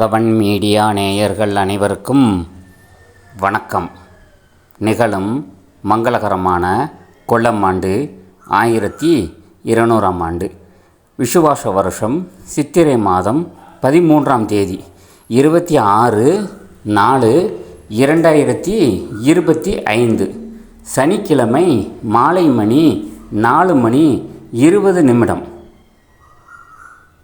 Raghavan media நேயர்கள் அனைவருக்கும் வணக்கம். நிகழும் மங்களகரமான கொல்லம் ஆண்டு ஆயிரத்தி இருநூறாம் ஆண்டு. விஷுவாச வருஷம் சித்திரை மாதம் பதிமூன்றாம் தேதி இருபத்தி ஆறு நாலு இரண்டாயிரத்தி இருபத்தி ஐந்து. சனிக்கிழமை மாலை மணி நாலு மணி இருபது நிமிடம்.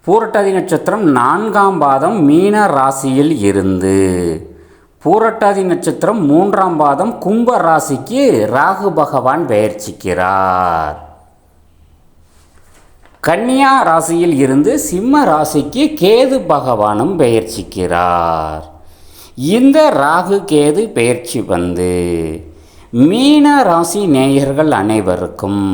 பூரட்டாதி நட்சத்திரம் நான்காம் பாதம் மீன ராசியில் இருந்து. பூரட்டாதி நட்சத்திரம் மூன்றாம் பாதம் கும்ப ராசிக்கு ராகு பகவான் பெயர்ச்சிக்கிறார். கன்னியா ராசியில் இருந்து சிம்ம ராசிக்கு கேது பகவானும் பெயர்ச்சிக்கிறார். இந்த ராகு கேது பெயர்ச்சி வந்து மீன ராசி நேயர்கள் அனைவருக்கும்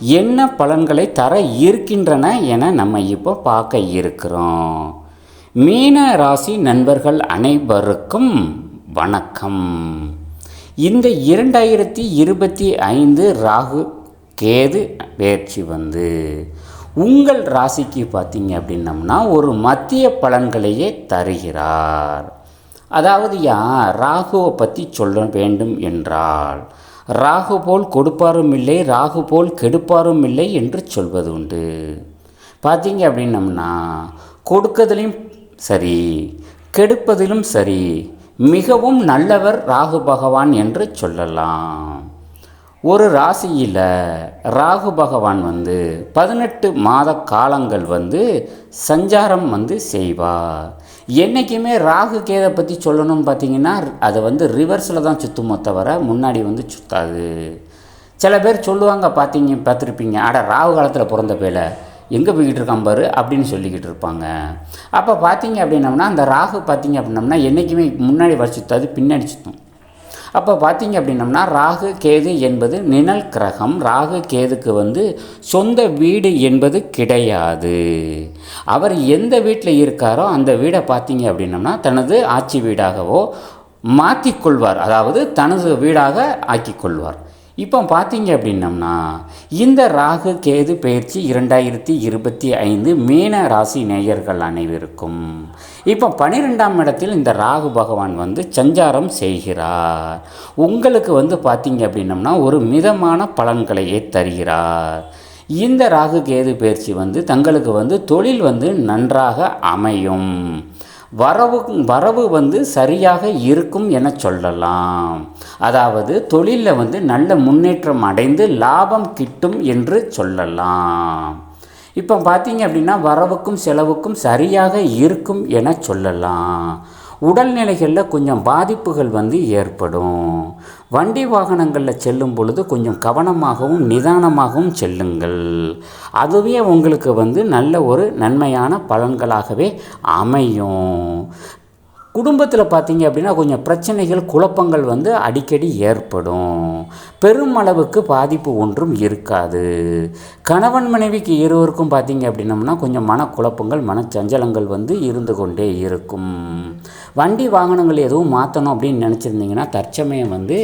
என்ன பலன்களை தர இருக்கின்றன என நம்ம இப்போ பார்க்க இருக்கிறோம். மீன ராசி நண்பர்கள் அனைவருக்கும் வணக்கம். இந்த இரண்டாயிரத்தி இருபத்தி ஐந்து ராகு கேது பயிற்சி வந்து உங்கள் ராசிக்கு பார்த்தீங்க அப்படின்னம்னா ஒரு மத்திய பலன்களையே தருகிறார். அதாவது யார்? ராகுவை பற்றி சொல்ல வேண்டும் என்றால் ராகு போல் கொடுப்பாரும் இல்லை ராகு போல் கெடுப்பாரும் இல்லை என்று சொல்வது உண்டு பார்த்தீங்க அப்படின்னம்னா கொடுக்கதிலும் சரி கெடுப்பதிலும் சரி மிகவும் நல்லவர் ராகு பகவான் என்று சொல்லலாம். ஒரு ராசியில் ராகு பகவான் வந்து பதினெட்டு மாத காலங்கள் வந்து சஞ்சாரம் வந்து செய்வார். என்றைக்குமே ராகு கேதை பற்றி சொல்லணும்னு பார்த்தீங்கன்னா அதை வந்து ரிவர்ஸில் தான் சுற்றுமோ தவிர முன்னாடி வந்து சுத்தாது. சில பேர் சொல்லுவாங்க பார்த்தீங்க பார்த்துருப்பீங்க அட ராகு காலத்தில் பிறந்த பேல எங்கே போய்கிட்டு இருக்கான் பாரு? அப்படின்னு சொல்லிக்கிட்டு இருப்பாங்க. அப்போ பார்த்தீங்க அப்படின்னம்னா அந்த ராகு பார்த்தீங்க அப்படின்னம்னா என்றைக்குமே முன்னாடி வர சுத்தாது பின்னாடி சுற்றும் அப்போ பார்த்தீங்க அப்படின்னம்னா ராகு கேது என்பது நிழல் கிரகம். ராகு கேதுக்கு வந்து சொந்த வீடு என்பது கிடையாது. அவர் எந்த வீட்டில் இருக்காரோ அந்த வீடை பார்த்தீங்க அப்படின்னம்னா தனது ஆட்சி வீடாகவோ மாற்றிக்கொள்வார் அதாவது தனது வீடாக ஆக்கிக்கொள்வார் இப்போ பார்த்தீங்க அப்படின்னம்னா இந்த ராகு கேது பயிற்சி இரண்டாயிரத்தி இருபத்தி ஐந்து மீன ராசி நேயர்கள் அனைவருக்கும். இப்போ பன்னிரெண்டாம் இடத்தில் இந்த ராகு பகவான் வந்து சஞ்சாரம் செய்கிறார். உங்களுக்கு வந்து பார்த்தீங்க அப்படின்னம்னா ஒரு மிதமான பலன்களையே தருகிறார். இந்த ராகு கேது பயிற்சி வந்து தங்களுக்கு வந்து தொழில் வந்து நன்றாக அமையும். வரவு வரவு வந்து சரியாக இருக்கும் என சொல்லலாம். அதாவது தொழிலில் வந்து நல்ல முன்னேற்றம் அடைந்து லாபம் கிட்டும் என்று சொல்லலாம். இப்போ பார்த்தீங்க அப்படின்னா வரவுக்கும் செலவுக்கும் சரியாக இருக்கும் என சொல்லலாம். உடல்நிலைகளில் கொஞ்சம் பாதிப்புகள் வந்து ஏற்படும். வண்டி வாகனங்களில் செல்லும் பொழுது கொஞ்சம் கவனமாகவும் நிதானமாகவும் செல்லுங்கள். அதுவே உங்களுக்கு வந்து நல்ல ஒரு நன்மையான பலன்களாகவே அமையும். குடும்பத்தில் பார்த்தீங்க அப்படின்னா கொஞ்சம் பிரச்சனைகள் குழப்பங்கள் வந்து அடிக்கடி ஏற்படும். பெருமளவுக்கு பாதிப்பு ஒன்றும் இருக்காது. கணவன் மனைவிக்கு இருவருக்கும் பார்த்தீங்க அப்படின்னம்னா கொஞ்சம் மனக்குழப்பங்கள் மனச்சஞ்சலங்கள் வந்து இருந்து கொண்டே இருக்கும். வண்டி வாகனங்கள் எதுவும் மாற்றணும் அப்படின்னு நினச்சிருந்தீங்கன்னா தற்சமயம் வந்து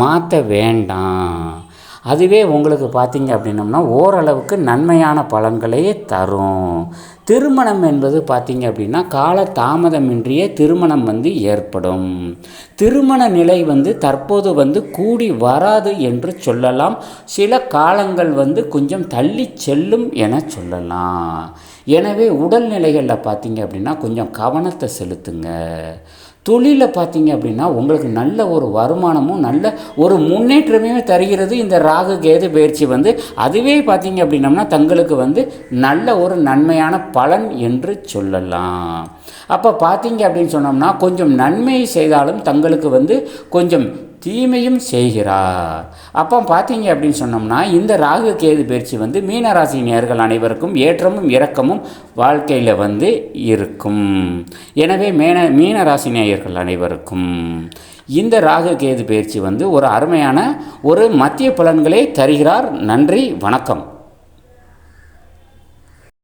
மாற்ற வேண்டாம். அதுவே உங்களுக்கு பார்த்தீங்க அப்படின்னம்னா ஓரளவுக்கு நன்மையான பலன்களையே தரும். திருமணம் என்பது பார்த்தீங்க அப்படின்னா கால தாமதமின்றியே திருமணம் வந்து ஏற்படும். திருமண நிலை வந்து தற்போது வந்து கூடி வராது என்று சொல்லலாம். சில காலங்கள் வந்து கொஞ்சம் தள்ளி செல்லும் என சொல்லலாம். எனவே உடல்நிலைகளில் பார்த்தீங்க அப்படின்னா கொஞ்சம் கவனத்தை செலுத்துங்க. தொழிலில் பார்த்தீங்க அப்படின்னா உங்களுக்கு நல்ல ஒரு வருமானமும் நல்ல ஒரு முன்னேற்றமே தருகிறது இந்த ராகு கேது பயிற்சி வந்து. அதுவே பார்த்தீங்க அப்படின்னம்னா தங்களுக்கு வந்து நல்ல ஒரு நன்மையான பலன் என்று சொல்லலாம். அப்போ பார்த்தீங்க அப்படின்னு சொன்னோம்னா கொஞ்சம் நன்மை செய்தாலும் தங்களுக்கு வந்து கொஞ்சம் தீமையும் செய்கிறார். அப்போ பார்த்தீங்க அப்படின்னு சொன்னோம்னா இந்த ராகு கேது பயிற்சி வந்து மீனராசி நேர்கள் அனைவருக்கும் ஏற்றமும் இரக்கமும் வாழ்க்கையில் வந்து இருக்கும். எனவே மேன மீனராசி நேயர்கள் அனைவருக்கும் இந்த ராகு கேது பயிற்சி வந்து ஒரு அருமையான ஒரு மத்திய பலன்களை தருகிறார். நன்றி வணக்கம்.